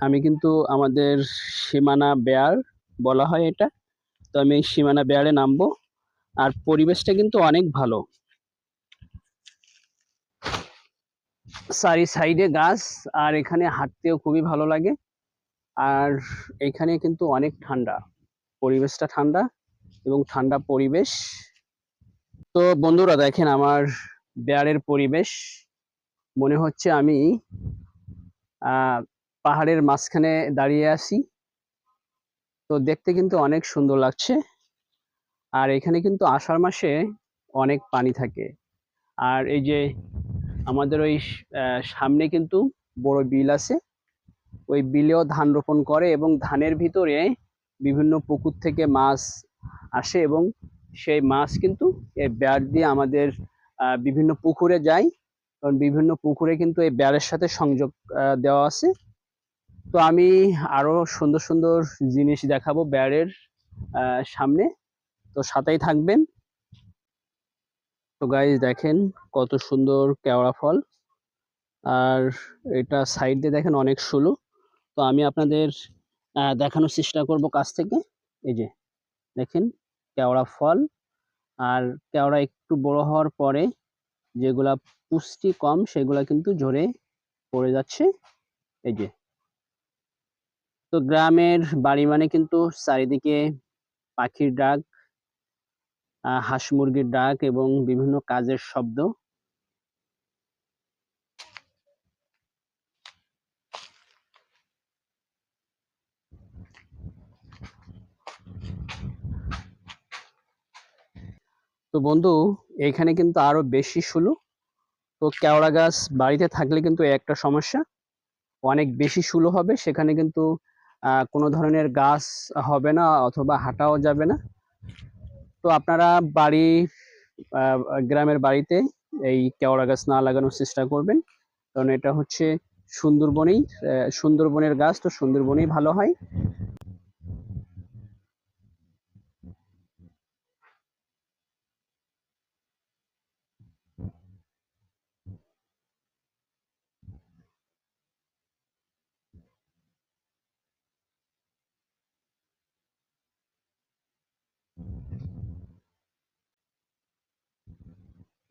আমি কিন্তু আমাদের সীমানা বেয়ার বলা হয় এটা। তো আমি এই সীমানা বেয়ারে নামবো। আর পরিবেশটা কিন্তু অনেক ভালো। চারি সাইডে গাছ, আর এখানে হাঁটতেও খুবই ভালো লাগে। আর এখানে কিন্তু অনেক ঠান্ডা। পরিবেশটা ঠান্ডা এবং ঠান্ডা পরিবেশ। তো বন্ধুরা, দেখেন আমার বেয়ারের পরিবেশ। মনে হচ্ছে আমি পাহাড়ের মাঝখানে দাঁড়িয়ে আছি। তো দেখতে কিন্তু অনেক সুন্দর লাগছে। আর এখানে কিন্তু আষাঢ় মাসে অনেক পানি থাকে। আর এই যে আমাদের ওই সামনে কিন্তু বড় বিল আছে। ওই বিলেও ধান রোপণ করে এবং ধানের ভিতরে বিভিন্ন পুকুর থেকে মাছ আসে এবং সেই মাছ কিন্তু এই ব্যাট দিয়ে আমাদের বিভিন্ন পুকুরে যায়। কারণ বিভিন্ন পুকুরে কিন্তু এই ব্যারের সাথে সংযোগ দেওয়া আছে। তো আমি আরও সুন্দর সুন্দর জিনিস দেখাবো ব্যারের সামনে। তো সাথেই থাকবেন। তো গাইজ দেখেন কত সুন্দর কেওড়া ফল। আর এটা সাইড দিয়ে দেখেন অনেক সুলু। তো আমি আপনাদের দেখানোর চেষ্টা করব কাছ থেকে। এই যে, দেখেন কেওড়া ফল। আর কেওড়া একটু বড় হওয়ার পরে যেগুলা পুষ্টি কম, সেগুলা কিন্তু ঝরে পড়ে যাচ্ছে। এই যে তো গ্রামের বাড়ি মানে কিন্তু চারিদিকে পাখির ডাক হাঁস মুরগির ডাক এবং বিভিন্ন কাজের শব্দ। তো বন্ধু, এখানে কিন্তু আরও বেশি শুলু তো কেওড়া গাছ বাড়িতে থাকলে কিন্তু একটা সমস্যা, অনেক বেশি শুলু হবে, সেখানে কিন্তু কোনো ধরনের গাছ হবে না অথবা হাঁটাও যাবে না। তো আপনারা বাড়ি গ্রামের বাড়িতে এই কেওড়া গাছ না লাগানোর চেষ্টা করবেন। কারণ এটা হচ্ছে সুন্দরবনেই সুন্দরবনের গাছ তো সুন্দরবনেই ভালো হয়।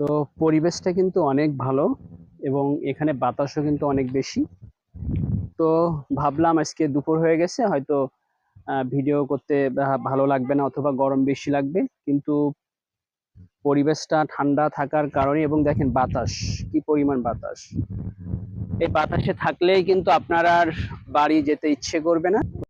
তো পরিবেশটা কিন্তু অনেক ভালো এবং এখানে বাতাসও কিন্তু অনেক বেশি। তো ভাবলাম আজকে দুপুর হয়ে গেছে, হয়তো ভিডিও করতে ভালো লাগবে না অথবা গরম বেশি লাগবে, কিন্তু পরিবেশটা ঠান্ডা থাকার কারণে এবং দেখেন বাতাস, কি পরিমাণ বাতাস। এই বাতাসে থাকলেই কিন্তু আপনার আর বাড়ি যেতে ইচ্ছে করবে না।